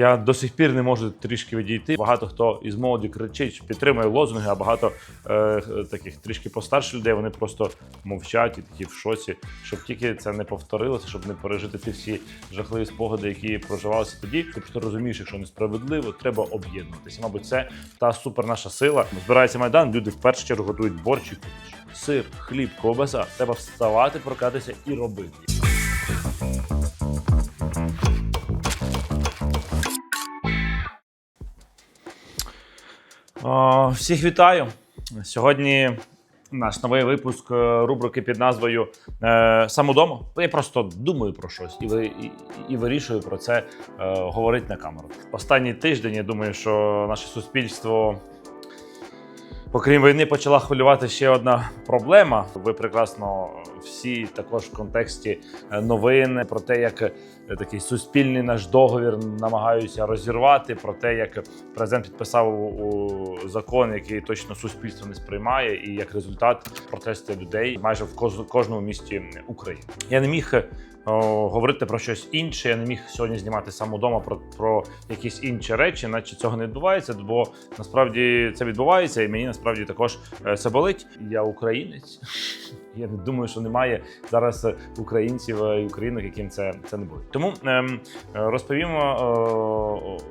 Я до сих пір не можу трішки відійти. Багато хто із молоді кричить, підтримує лозунги, а багато е, таких трішки постарших людей вони просто мовчать і такі в шоці, щоб тільки це не повторилося, щоб не пережити ті всі жахливі спогади, які проживалися тоді. Ти просто розумієш, якщо несправедливо, треба об'єднуватися. Мабуть, це та супер наша сила. Збирається майдан. Люди в першу чергу готують борщ. Сир, хліб, ковбаса. Треба вставати, прокатися і робити. Всіх вітаю! Сьогодні наш новий випуск е, рубрики під назвою Самодому. Самодома. Я просто думаю про щось і, ви- і, і вирішую про це е, говорити на камеру. Останній тиждень я думаю, що наше суспільство. Окрім війни, почала хвилювати ще одна проблема. Ви прекрасно всі також в контексті е, новин про те, як е, такий суспільний наш договір намагаються розірвати, про те, як президент підписав у закон, який точно суспільство не сприймає, і як результат протести людей майже в кож- кожному місті України. Я не міг. Говорити про щось інше, я не міг сьогодні знімати сам удома про, про якісь інші речі, наче цього не відбувається, бо насправді це відбувається, і мені насправді також е, це болить. Я українець. Я думаю, що немає зараз е, українців е, і українок, яким це, це не буде. Тому ем, е, розповімо е,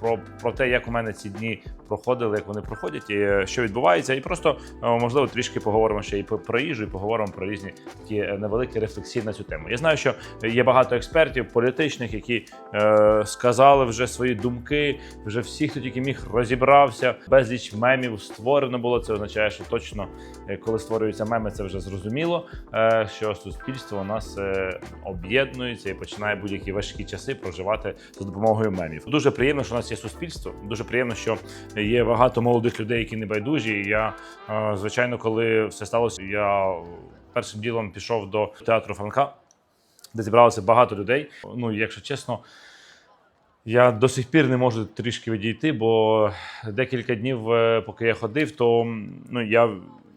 про, про те, як у мене ці дні проходили, як вони проходять, і е, що відбувається, і просто е, можливо трішки поговоримо ще і про- їжу, і поговоримо про різні такі е, невеликі рефлексії на цю тему. Я знаю, що є багато експертів політичних, які е, сказали вже свої думки. Вже всі, хто тільки міг, розібрався. Безліч мемів створено було. Це означає, що точно, е, коли створюються меми, це вже зрозуміло. Е, Що суспільство у нас е, об'єднується і починає будь-які важкі часи проживати за допомогою мемів. Дуже приємно, що у нас є суспільство. Дуже приємно, що є багато молодих людей, які не байдужі. Я, е, звичайно, коли все сталося, я першим ділом пішов до театру Франка, де зібралося багато людей. Ну, якщо чесно. Я до сих пір не можу трішки відійти, бо декілька днів, поки я ходив, то ну, я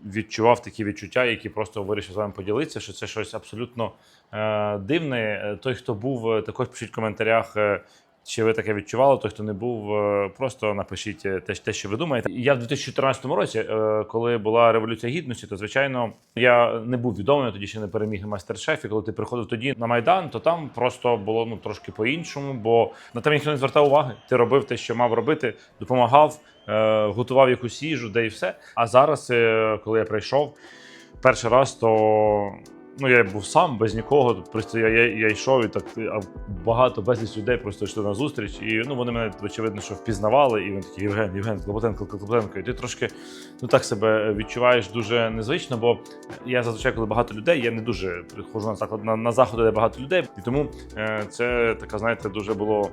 відчував такі відчуття, які просто вирішив з вами поділитися, що це щось абсолютно е, дивне. Е, Той, хто був, е, також пишіть в коментарях. Чи ви таке відчували? Той, хто не був, е, просто напишіть е, те, те, що ви думаєте. Я в 2014 році, е, коли була революція гідності, то звичайно я не був відомий, тоді ще не переміг на майстер-шефі. Коли ти приходив тоді на майдан, то там просто було ну трошки по-іншому, бо на тебе ніхто не звертав уваги. Ти робив те, що мав робити, допомагав, готував якусь їжу, де і все. А зараз, коли я прийшов перший раз, то. Ну, я був сам без нікого. Просто я, я, я йшов і так багато безліч людей просто йшли на зустріч. І ну вони мене очевидно, що впізнавали. І вони такі Євген, Євген, Клопотенко, Клопотенко. І ти трошки ну так себе відчуваєш дуже незвично, бо я зазвичай, коли багато людей, я не дуже приходжу на заклад на, на заходи, де багато людей. І тому е, це така, знаєте, дуже було.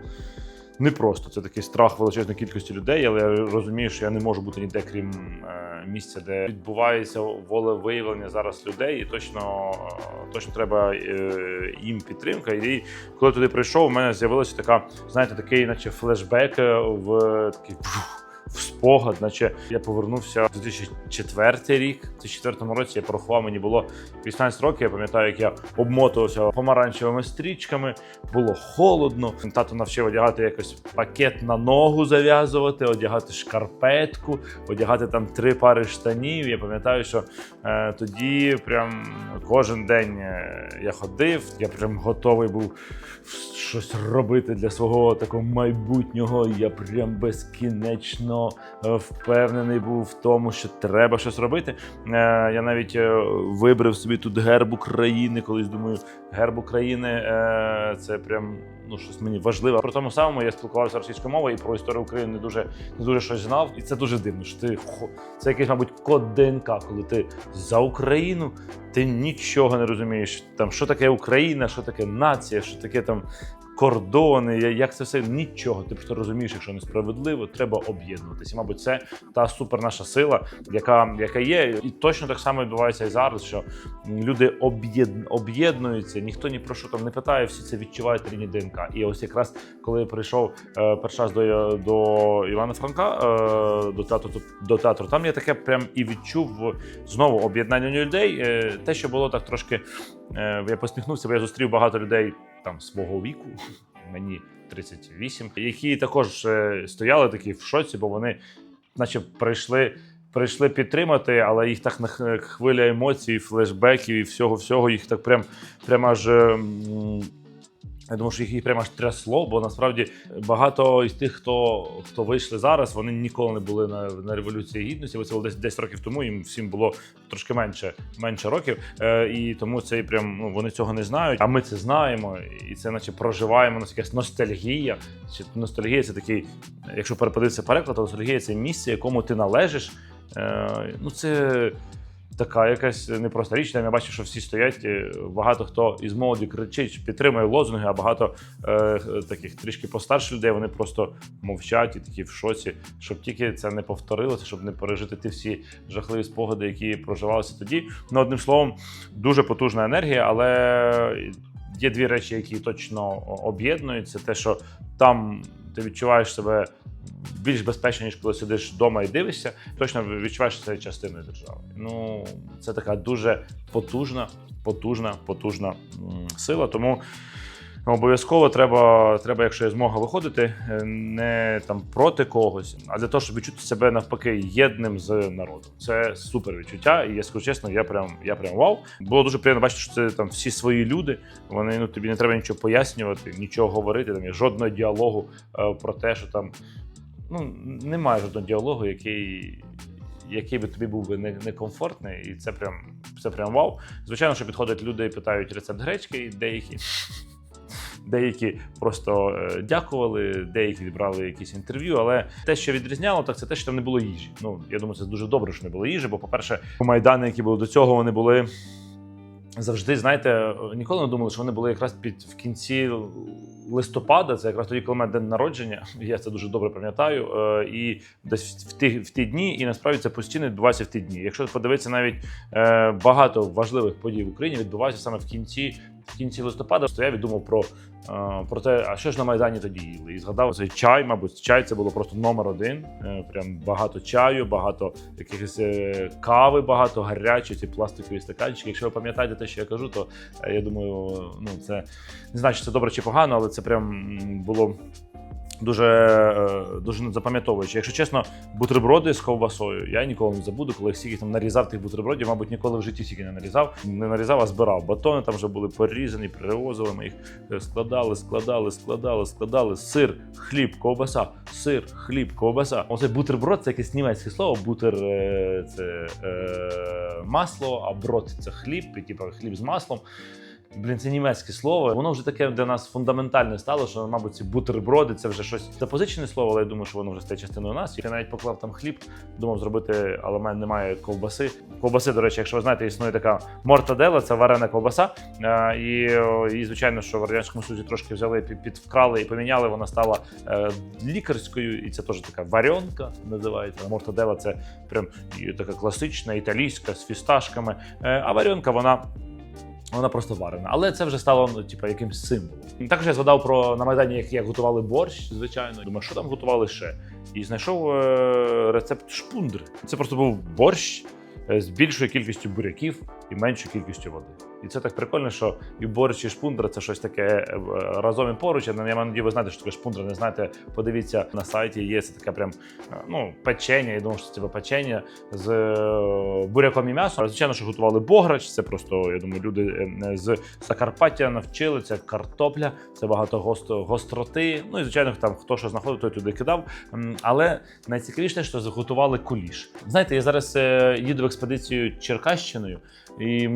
Непросто це такий страх величезної кількості людей, але я розумію, що я не можу бути ніде, крім е, місця, де відбувається волевиявлення зараз людей, і точно, е, точно треба е, їм підтримка. І коли туди прийшов, у мене з'явилася така, знаєте, такий, наче флешбек в такий в спогад, наче я повернувся в 2004 рік. В 2004 році я порахував, мені було 18 років. Я пам'ятаю, як я обмотувався помаранчевими стрічками, було холодно. Тато навчив одягати якось пакет на ногу зав'язувати, одягати шкарпетку, одягати там три пари штанів. Я пам'ятаю, що е, тоді прям кожен день е, я ходив, я прям готовий був щось робити для свого такого майбутнього. Я прям безкінечно е, впевнений був в тому, що треба щось робити. Е, Я навіть е, вибрав собі тут герб України. Колись думаю, герб України це прям ну щось мені важливе. Про тому самому я спілкувався російською мовою і про історію України не дуже не дуже щось знав. І це дуже дивно. Що ти це якийсь, мабуть, код ДНК, коли ти за Україну, ти нічого не розумієш. Там що таке Україна, що таке нація, що таке там. Кордони, як це все нічого. Ти просто розумієш, якщо несправедливо, треба об'єднуватися. Мабуть, це та супер наша сила, яка, яка є, і точно так само відбувається і зараз, що люди об'єд- об'єднуються, ніхто ні про що там не питає, всі це відчувають рівні ДНК. І ось якраз коли я прийшов е, перший раз до, до Івана Франка, е, до театру до театру, там я таке прям і відчув знову об'єднання людей. Е, те, що було так трошки, е, я посміхнувся, бо я зустрів багато людей там свого віку. Мені 38, які також е, стояли такі в шоці, бо вони, наче, прийшли. Прийшли підтримати, але їх так на хвиля емоцій, флешбеків і всього всього їх так прям, прям аж. Я думаю, що їх їх прямо аж трясло, бо насправді багато із тих, хто, хто вийшли зараз, вони ніколи не були на, на революції гідності. Це було десь 10 років тому. Їм всім було трошки менше, менше років. Е, і тому це прям ну вони цього не знають. А ми це знаємо, і це, наче, проживаємо нас якась ностальгія. Чи ностальгія це такий, якщо переподивитися переклад, то ностальгія це місце, якому ти належиш. Е, ну це така якась непроста річ. Там я бачу, що всі стоять. Багато хто із молоді кричить, підтримує лозунги, а багато е, таких трішки постарших людей вони просто мовчать і такі в шоці, щоб тільки це не повторилося, щоб не пережити ті всі жахливі спогади, які проживалися тоді. Ну, одним словом, дуже потужна енергія, але є дві речі, які точно об'єднують. Це те, що там ти відчуваєш себе більш безпечно, ніж коли сидиш вдома і дивишся. Точно відчуваєш що це частиною держави. Ну це така дуже потужна, потужна, потужна сила. Тому обов'язково треба, треба, якщо є змога виходити, е, не там проти когось, а для того, щоб відчути себе навпаки єдним з народом. Це супер відчуття. І я скажу чесно, я прям я прям вау. Було дуже приємно бачити, що це там всі свої люди. Вони ну тобі не треба нічого пояснювати, нічого говорити. Там є жодного діалогу е, про те, що там ну немає жодного діалогу, який. Який би тобі був би некомфортний, і це прям це прям вау. Звичайно, що підходять люди і питають рецепт гречки, деякі деякі просто е, дякували, деякі відбрали якісь інтерв'ю. Але те, що відрізняло, так це те, що там не було їжі. Ну я думаю, це дуже добре, що не було їжі. Бо, по-перше, майдани, які були до цього, вони були. Завжди, знаєте, ніколи не думали, що вони були якраз під в кінці листопада. Це якраз тоді, коли мене день народження. Я це дуже добре пам'ятаю. Е, І десь в ті, в ті дні, і насправді це постійно відбувається в ті дні. Якщо подивитися, навіть е, багато важливих подій в Україні відбуваються саме в кінці. В кінці листопада стояв і думав про, е, про те, а що ж на Майдані тоді їли. І згадав цей чай, мабуть, чай це було просто номер один. Е, Прям багато чаю, багато якихось е, кави, багато гарячі, ці пластикові стаканчики. Якщо ви пам'ятаєте те, що я кажу, то я думаю, ну це не знаю, чи це добре чи погано, але це прям було. Дуже е, дуже запам'ятовуючи. Якщо чесно, бутерброди з ковбасою я ніколи не забуду, коли стільки там нарізав тих бутербродів, мабуть, ніколи в житті стільки не нарізав. Не нарізав, а збирав. Батони там вже були порізані, привозили. Ми їх е, складали, складали, складали, складали. Сир, хліб, ковбаса, сир, хліб, ковбаса. Оце бутерброд це якесь німецьке слово. Бутер е, це е, масло, а брод це хліб, типу хліб з маслом. Блін, це німецьке слово. Воно вже таке для нас фундаментальне стало, що, мабуть, ці бутерброди це вже щось запозичене слово, але я думаю, що воно вже стає частиною нас. Я навіть поклав там хліб, думав зробити, але в мене немає ковбаси. Ковбаси, до речі, якщо ви знаєте, існує така мортадела, це варена ковбаса. Е, І, і звичайно, що в радянському Союзі трошки взяли, під- підвкрали і поміняли. Вона стала е, лікарською, і це теж така варенка називається. Мортадела це прям така класична, італійська з фісташками. Е, А варенка, вона вона просто варена, але це вже стало ну, типу, якимсь символом. Також я згадав про на майдані, як, як готували борщ, звичайно. Думаю, що там готували ще. І знайшов е, рецепт шпундри. Це просто був борщ е, з більшою кількістю буряків і меншою кількістю води. І це так прикольно, що і борщ, і шпундра це щось таке е, разом і поруч. Я маю надію, ви знаєте, що таке шпундра. Не знаєте, подивіться на сайті. Є це таке прям е, ну, печення. Я думаю, що це печення з е, буряком і м'ясом. Звичайно, що готували бограч. Це просто, я думаю, люди е, з Закарпаття навчили. Це картопля, це багато гост- гостроти. Ну і звичайно, там хто що знаходив, той туди кидав. Але найцікавіше, що заготували куліш. Знаєте, я зараз е, їду в експедицію Черкащиною, і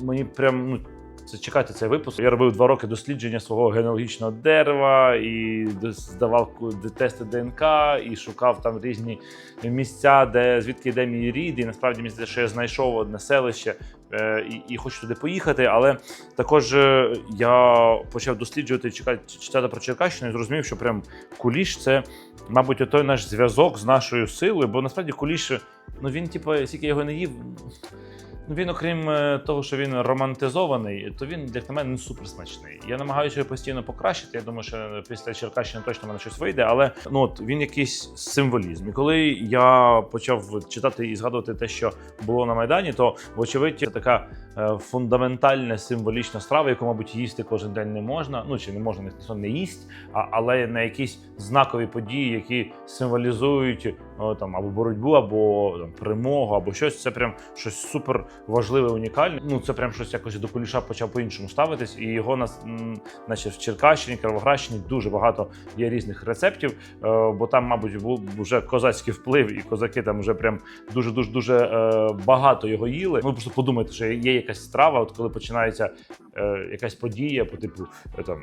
мені прям ну. Це чекайте цей випуск. Я робив два роки дослідження свого генеалогічного дерева і здавав тести ДНК і шукав там різні місця, де звідки йде мій рід. І насправді мені що я знайшов одне селище е, і, і хочу туди поїхати. Але також е, я почав досліджувати, чекати, читати про Черкащину і зрозумів, що прям куліш це, мабуть, той наш зв'язок з нашою силою, бо насправді куліш, ну він, типу, скільки його не їв. Він, окрім е, того, що він романтизований, то він як на мене не суперсмачний. Я намагаюся його постійно покращити. Я думаю, що після Черкащини точно в мене щось вийде, але ну от він якийсь символізм. І коли я почав читати і згадувати те, що було на майдані, то вочевидь це така е, фундаментальна символічна страва, яку, мабуть, їсти кожен день не можна. Ну чи не можна, ніхто не їсть, а, але на якісь знакові події, які символізують там або боротьбу, або там, перемогу, або щось. Це прям щось супер важливе, унікальне. Ну це прям щось якось до куліша почав по-іншому ставитись, і його нас, наче в Черкащині, Кировоградщині дуже багато є різних рецептів, е, бо там, мабуть, був вже козацький вплив, і козаки там вже прям дуже дуже дуже е, багато його їли. Ну просто подумайте, що є якась страва, от коли починається е, якась подія, по типу там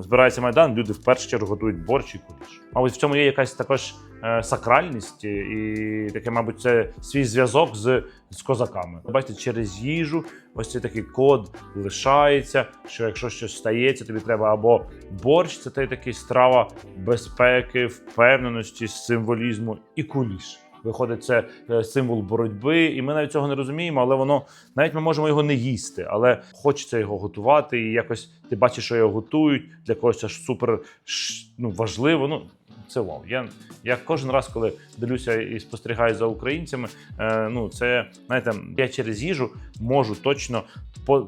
збирається майдан, люди в першу чергу готують борщ і куліш. Мабуть, в цьому є якась також сакральність і- таке, мабуть, це свій зв'язок з, з козаками. Бачите, через їжу ось цей такий код лишається. Що якщо щось стається, тобі треба або борщ, це той такий страва безпеки, впевненості, символізму і куліш. Виходить, це е, символ боротьби, і ми навіть цього не розуміємо, але воно навіть ми можемо його не їсти, але хочеться його готувати. І якось ти бачиш, що його готують. Для когось це супер ну, важливо. Ну це вау. Я, я кожен раз, коли дивлюся і спостерігаю за українцями, е, ну це знаєте, я через їжу можу точно по.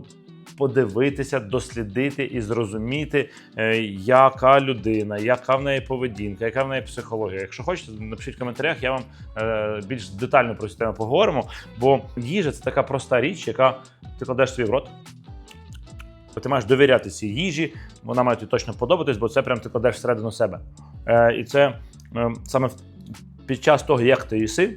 Подивитися, дослідити і зрозуміти, е, яка людина, яка в неї поведінка, яка в неї психологія. Якщо хочете, напишіть в коментарях, я вам е, більш детально про цю тему поговоримо. Бо їжа це така проста річ, яка ти кладеш свій в рот. Ти маєш довіряти цій їжі, вона має тобі точно подобатись, бо це прям ти кладеш всередину себе. Е, і це е, саме під час того, як ти їси,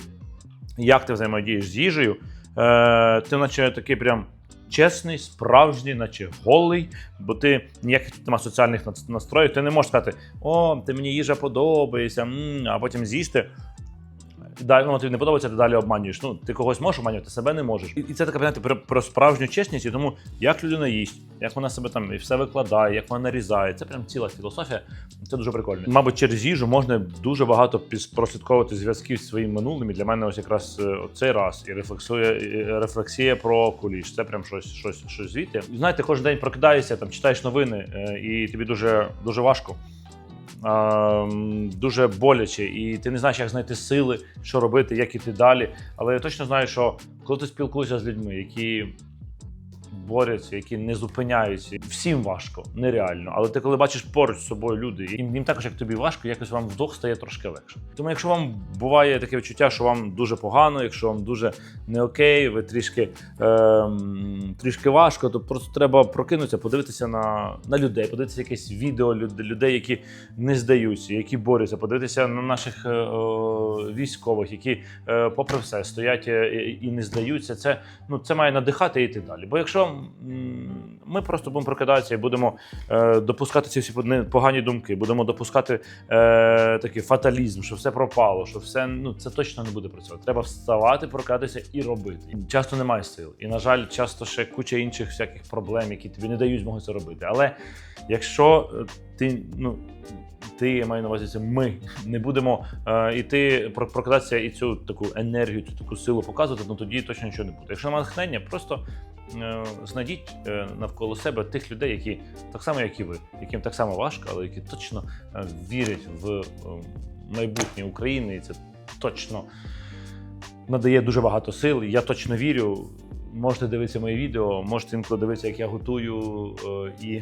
як ти взаємодієш з їжею, е, ти наче такий прям чесний, справжній, наче голий, бо ти ніяких нема соціальних нас- настроїв, ти не можеш сказати, о, ти мені їжа подобається, м, а потім з'їсти. Далі ну, тобі не подобається, ти далі обманюєш. Ну, ти когось можеш обманювати, себе не можеш. І, це така знаєте, про, про справжню чесність, і тому як людина їсть, як вона себе там і все викладає, як вона нарізає. Це прям ціла філософія. Це дуже прикольно. Мабуть, через їжу можна дуже багато прослідковувати зв'язків з своїм минулим. І для мене ось якраз е, цей раз і рефлексує рефлексія про куліш. Це прям щось, щось, щось звідти. Знаєте, кожен день прокидаєшся, там читаєш новини, е, і тобі дуже дуже важко. Ем, дуже боляче, і ти не знаєш, як знайти сили, що робити, як іти далі. Але я точно знаю, що коли ти спілкуєшся з людьми, які борються, які не зупиняються, всім важко, нереально. Але ти коли бачиш поруч з собою люди, їм, їм також як тобі важко, якось вам вдох стає трошки легше. Тому, якщо вам буває таке відчуття, що вам дуже погано, якщо вам дуже не окей, ви трішки, ем, трішки важко, то просто треба прокинутися, подивитися на, на людей, подивитися якесь відео людей, які не здаються, які борються, подивитися на наших е, е, військових, які, е, попри все, стоять е, і і не здаються. Це ну це має надихати і йти далі. Бо якщо м, ми просто будемо прокидатися і будемо е, допускати ці всі погані думки, будемо допускати е, такий фаталізм, що все пропало, що все ну це точно не буде працювати. Треба вставати, прокидатися і робити. Часто немає сил. І на жаль, часто ще куча інших всяких проблем, які тобі не дають змоги це робити. Але якщо е, ти ну. Ти я маю на увазі це ми не будемо е, іти про- прокидатися і цю таку енергію, цю таку силу показувати, ну тоді точно нічого не буде. Якщо немає натхнення, просто знайдіть е, навколо себе тих людей, які так само, як і ви, яким так само важко, але які точно е, вірять в е, майбутнє України, і це точно надає дуже багато сил. Я точно вірю. Можете дивитися мої відео, можете інколи дивитися, як я готую е, і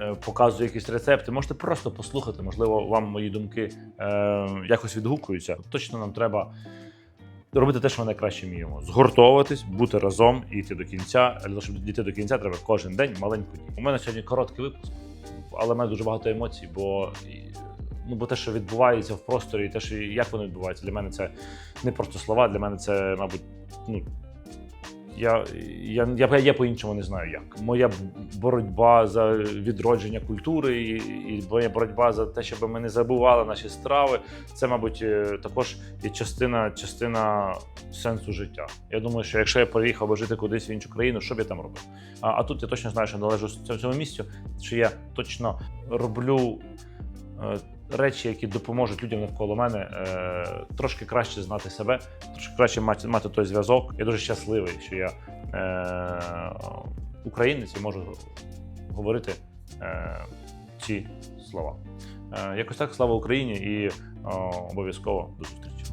е, показую якісь рецепти. Можете просто послухати, можливо, вам мої думки е, якось відгукуються. Точно нам треба робити те, що ми найкраще вміємо. Згуртовуватись, бути разом і йти до кінця. Але щоб дійти до кінця, треба кожен день маленьку дію. У мене сьогодні короткий випуск, але в мене дуже багато емоцій, бо. Ну, бо те, що відбувається в просторі, і те, що як воно відбувається, для мене це не просто слова, для мене це, мабуть, ну, я, я, я, я по-іншому не знаю як. Моя боротьба за відродження культури і, і моя боротьба за те, щоб ми не забували наші страви. Це, мабуть, е, також є частина, частина сенсу життя. Я думаю, що якщо я поїхав би жити кудись в іншу країну, що б я там робив? А, а тут я точно знаю, що належу цьому, місцю, що я точно роблю речі, які допоможуть людям навколо мене е, трошки краще знати себе, трошки краще мати, мати той зв'язок. Я дуже щасливий, що я е, українець і можу говорити е, ці слова. Е, Якось так слава Україні і е, обов'язково до зустрічі.